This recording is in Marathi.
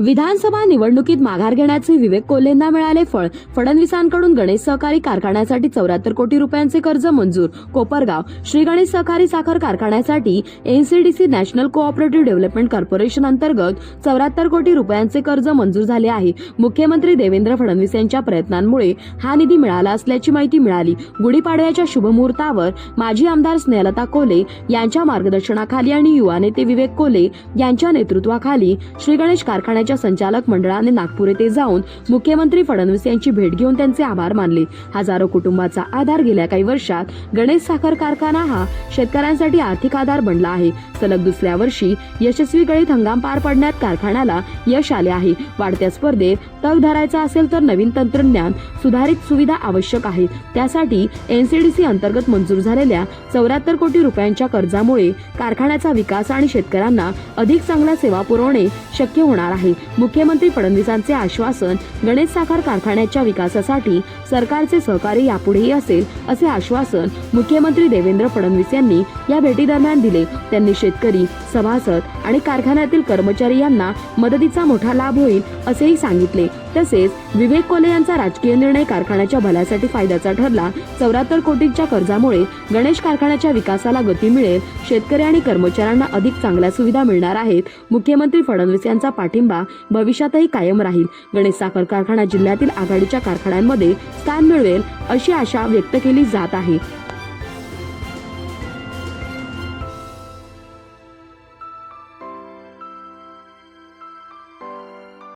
विधानसभा निवडणुकीत माघार घेण्याचे विवेक कोल्हेंना मिळाले फळ. फडणवीसांकडून गणेश सहकारी कारखान्यासाठी चौऱ्याहत्तर कोटी रुपयांचे कर्ज मंजूर. कोपरगाव श्री गणेश सहकारी साखर कारखान्यासाठी NCDC national cooperative development corporation अंतर्गत चौऱ्याहत्तर कोटी रुपयांचे कर्ज मंजूर झाले आहे. मुख्यमंत्री देवेंद्र फडणवीस यांच्या प्रयत्नांमुळे हा निधी मिळाला असल्याची माहिती मिळाली. गुढीपाडव्याच्या शुभमुहूर्तावर माजी आमदार स्नेहलता कोले यांच्या मार्गदर्शनाखाली आणि युवा नेते विवेक कोले यांच्या नेतृत्वाखाली श्री गणेश कारखान्याच्या संचालक मंडळाने नागपूर येथे जाऊन मुख्यमंत्री फडणवीस यांची भेट घेऊन त्यांचे आभार मानले. हजारो कुटुंबाचा आधार गेल्या काही वर्षात गणेश साखर कारखाना हा शेतकऱ्यांसाठी आर्थिक आधार बनला आहे. सलग दुसऱ्या वर्षी यशस्वी गळीत हंगाम पार पडण्यात कारखान्याला यश आले आहे. वाढत्या स्पर्धेत तग धरायचा असेल तर नवीन तंत्रज्ञान सुधारित सुविधा आवश्यक आहे. त्यासाठी एनसीडीसी अंतर्गत मंजूर झालेल्या चौऱ्याहत्तर कोटी रुपयांच्या कर्जामुळे कारखान्याचा विकास आणि शेतकऱ्यांना अधिक चांगल्या सेवा पुरवणे शक्य होणार आहे. मुख्यमंत्री फडणवीसांचे आश्वासन गणेश साखर कारखान्याच्या विकासासाठी सरकारचे सहकार्य यापुढेही असेल असे आश्वासन मुख्यमंत्री देवेंद्र फडणवीस यांनी या भेटीदरम्यान दिले. त्यांनी शेतकरी सभासद आणि कारखान्यातील कर्मचारी यांना मदतीचा मोठा लाभ होईल असेही सांगितले. तसेच विवेक कोले यांचा राजकीय निर्णय कारखान्याच्या भल्यासाठी फायद्याचा ठरला. चौऱ्याहत्तर कोटींच्या कर्जामुळे गणेश कारखान्याच्या विकासाला गती मिळेल. शेतकरी आणि कर्मचाऱ्यांना अधिक चांगल्या सुविधा मिळणार आहेत. मुख्यमंत्री फडणवीस यांचा पाठिंबा भविष्यातही कायम राहील. गणेश साखर कारखाना जिल्ह्यातील आघाडीच्या कारखान्यांमध्ये स्थान मिळवेल अशी आशा व्यक्त केली जात आहे.